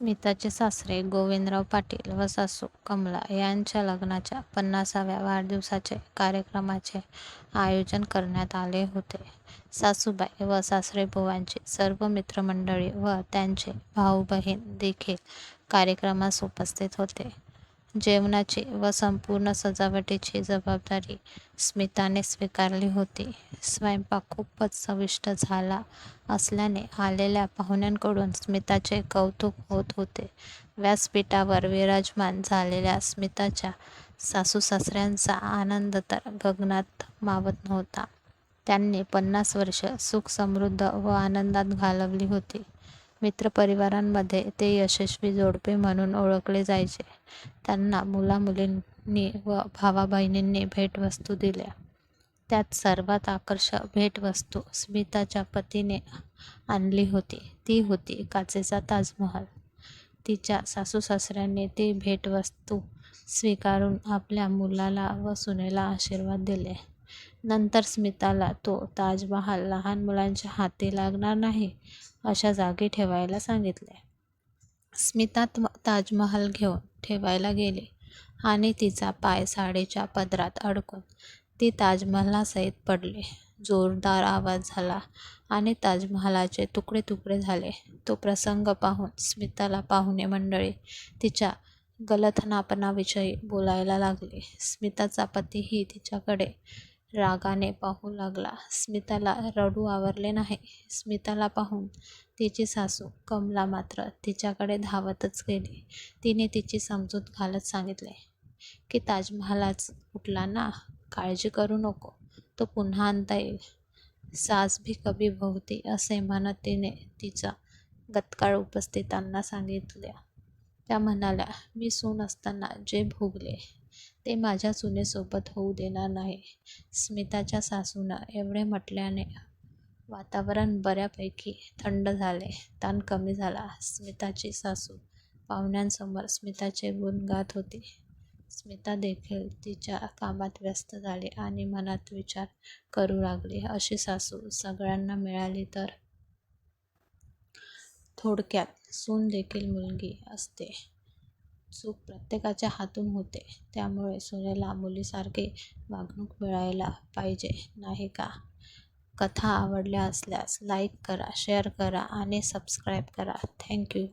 स्मिताचे सासरे गोविंदराव पाटील व सासू कमला यांच्या लग्नाच्या पन्नासाव्या वाढदिवसाचे कार्यक्रमाचे आयोजन करण्यात आले होते. सासूबाई व सासरेबुवांची सर्व मित्रमंडळी व त्यांचे भाऊ-बहीण देखील कार्यक्रमास उपस्थित होते. जेवणाची व संपूर्ण सजावटीची जबाबदारी स्मिताने स्वीकारली होती. स्वयंपाक खूपच चविष्ट झाला असल्याने आलेल्या पाहुण्यांकडून स्मिताचे कौतुक होत होते. व्यासपीठावर विराजमान झालेल्या स्मिताच्या सासू-सासऱ्यांचा आनंद तर गगनात मावत नव्हता. त्यांनी पन्नास वर्ष सुख-समृद्ध व आनंदात घालवली होती. मित्रपरिवारांमध्ये ते यशस्वी जोडपे म्हणून ओळखले जायचे. त्यांना मुलामुलींनी व भावा-बहिणींनी भेटवस्तू दिल्या. त्यात सर्वात आकर्षक भेटवस्तू स्मिताच्या पतीने आणली होती ती होती काचेचा ताजमहल तिच्या सासू-सासऱ्यांनी ती भेटवस्तू स्वीकारून आपल्या मुलाला व सुनेला आशीर्वाद दिले. नंतर स्मिताला तो ताजमहाल लहान मुलांच्या हाती लागणार नाही अशा जागी ठेवायला सांगितले. स्मिता ताजमहाल घेऊन ठेवायला गेली आणि तिचा पाय साडीच्या पदरात अडकून ती ताजमहालासहित पडली. जोरदार आवाज झाला आणि ताजमहालाचे तुकडे तुकडे झाले. तो प्रसंग पाहून स्मिताला पाहुणे मंडळी तिच्या गलथनापणाविषयी बोलायला लागले स्मिताचा पतीही तिच्याकडे रागाने पाहू लागला. स्मिताला रडू आवरले नाही. स्मिताला पाहून तिची सासू कमला मात्र तिच्याकडे धावतच गेली. तिने तिची समजूत घालत सांगितले की ताजमहालाच उठला ना, काळजी करू नको, तो पुन्हा आणता येईल. सास भी कभी भोवती असे म्हणत तिने तिचा गतकाळ उपस्थितांना सांगितल्या. त्या म्हणाल्या मी सून असताना जे भोगले ते माझ्या सुनेसोबत होऊ देणार नाही. स्मिताच्या सासूनं एवढे म्हटल्याने वातावरण बऱ्यापैकी थंड झाले. ताण कमी झाला. स्मिताची सासू पाहुण्यांसमोर स्मिताचे गुण गात होती. स्मिता देखील तिच्या कामात व्यस्त झाली आणि मनात विचार करू लागली अशी सासू सगळ्यांना मिळाली तर? थोडक्यात सून देखील मुलगी असते. चूक प्रत्येकाच्या हातून होते. त्यामुळे सुनेला मुलीसारखी वागणूक मिळायला पाहिजे नाही का? कथा आवडल्या असल्यास लाईक करा, शेअर करा आणि सबस्क्राईब करा. थँक्यू